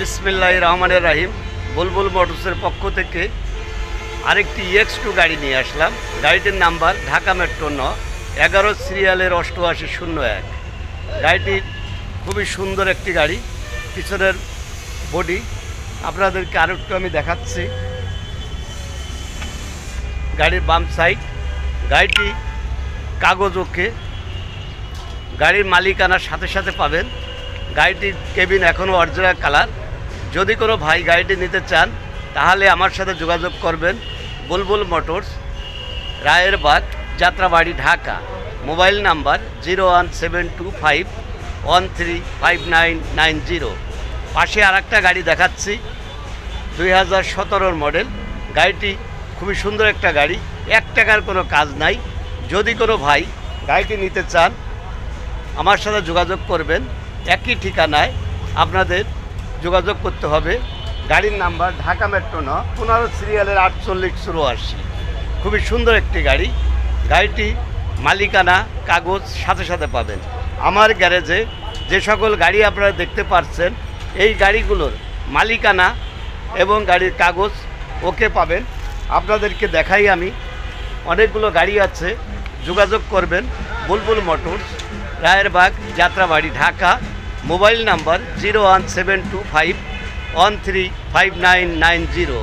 বিসমিল্লাহ রহমানের রাহিম। বুলবুল মোটরসের পক্ষ থেকে আরেকটি এক্স টু গাড়ি নিয়ে আসলাম। গাড়িটির নাম্বার ঢাকা মেট্রো ন, এগারো সিরিয়ালের অষ্টআশি শূন্য এক। গাড়িটি খুবই সুন্দর একটি গাড়ি, পিছনের বডি। আপনাদেরকে আরও একটু আমি দেখাচ্ছি। গাড়ির বাম সাইড, গাড়িটি কাগজ ওকে। গাড়ির মালিকানার সাথে সাথে পাবেন। গাড়িটির কেবিন এখনও অরিজিনাল কালার। যদি কোনো ভাই গাড়িটি নিতে চান, তাহলে আমার সাথে যোগাযোগ করবেন Bulbul motors, Rayerbag, Jatrabari, Dhaka. Mobile number zero one seven two five one three five nine nine zero. পাশে আর একটা গাড়ি দেখাচ্ছি, দুই হাজার সতেরোর মডেল। গাড়িটি খুবই সুন্দর একটা গাড়ি, এক টাকার কোনো কাজ নাই। যদি কোনো ভাই গাড়িটি নিতে চান, আমার সাথে যোগাযোগ করবেন। একই ঠিকানায় আপনাদের যোগাযোগ করতে হবে। গাড়ির নাম্বার ঢাকা মেট্রো ন, পনেরো সিরিয়ালের আটচল্লিশ চুরাশি খুবই সুন্দর একটি গাড়ি। গাড়িটি মালিকানা, কাগজ সাথে সাথে পাবেন। আমার গ্যারেজে যে সকল গাড়ি আপনারা দেখতে পাচ্ছেন এই গাড়িগুলোর মালিকানা এবং গাড়ির কাগজ ওকে পাবেন। আপনাদেরকে দেখাই আমি। অনেকগুলো গাড়ি আছে। যোগাযোগ করবেন। Bulbul motors, Rayerbag, Jatrabari, Dhaka. Mobile number zero one seven two five one three five nine nine zero.